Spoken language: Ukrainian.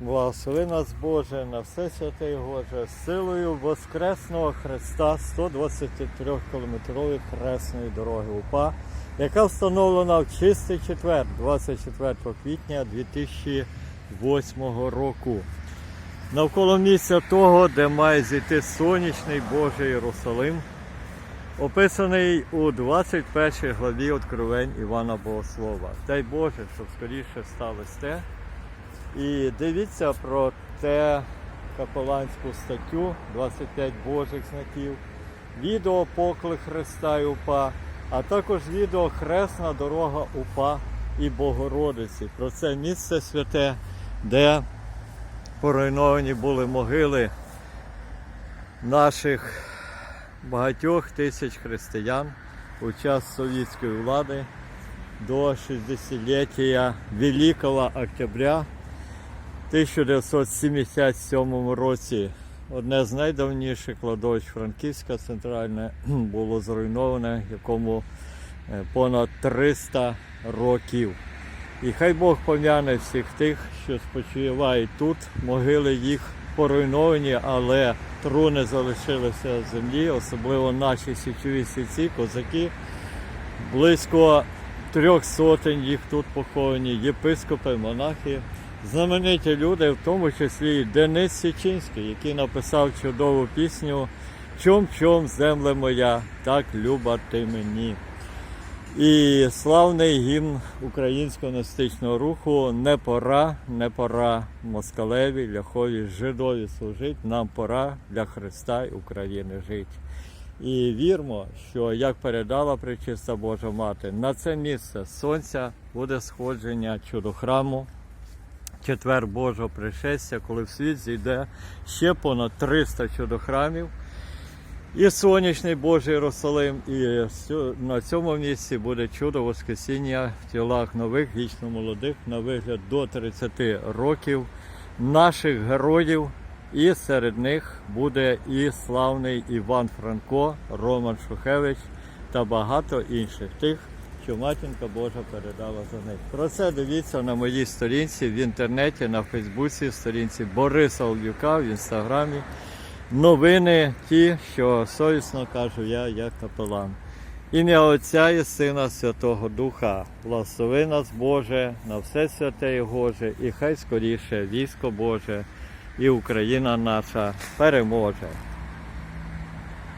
Благослови нас Боже на все святе Боже, силою Воскресного Христа 123-кілометрової хресної дороги УПА, яка встановлена в чистий четвер, 24 квітня 2008 року. Навколо місця того, де має зійти сонячний Божий Єрусалим, описаний у 21 главі Откровень Івана Богослова. Дай Боже, щоб скоріше сталося те. І дивіться про те капеланську статтю 25 Божих знаків, відео Поклик Христа і УПА, а також відео Хресна дорога УПА і Богородиці. Про це місце святе, де поруйновані були могили наших багатьох тисяч християн у час совєтської влади до 60-ліття Великого Октября 1977 році. Одне з найдавніших кладовищ Франківська центральне було зруйноване, якому е, понад 300 років. І хай Бог пом'яне всіх тих, що спочивають тут. Могили їх поруйновані, але труни залишилися в землі, особливо наші січові сільці, козаки. Близько трьох сотень їх тут поховані, єпископи, монахи, знамениті люди, в тому числі і Денис Січинський, який написав чудову пісню Чом чом земле моя, так люба ти мені. І славний гімн українського настичного руху не пора, не пора москалеві, ляхові, жидові служить, нам пора для Христа і України жити. І вірмо, що як передала пречиста Божа Мати, на це місце сонця буде сходження чудохраму, четвер Божого пришестя, коли в світ зійде ще понад 300 чудохрамів. І сонячний Божий Єрусалим, і на цьому місці буде чудо Воскресіння в тілах нових, вічно молодих, на вигляд до 30 років наших героїв. І серед них буде і славний Іван Франко, Роман Шухевич та багато інших тих, що матінка Божа передала за них. Про це дивіться на моїй сторінці в інтернеті, на Фейсбуці, сторінці Бориса Олюка в інстаграмі новини ті, що совісно кажу я, як капелан. Ім'я Отця і Сина Святого Духа, благослови нас Боже на все святе і Боже, і хай скоріше військо Боже і Україна наша переможе.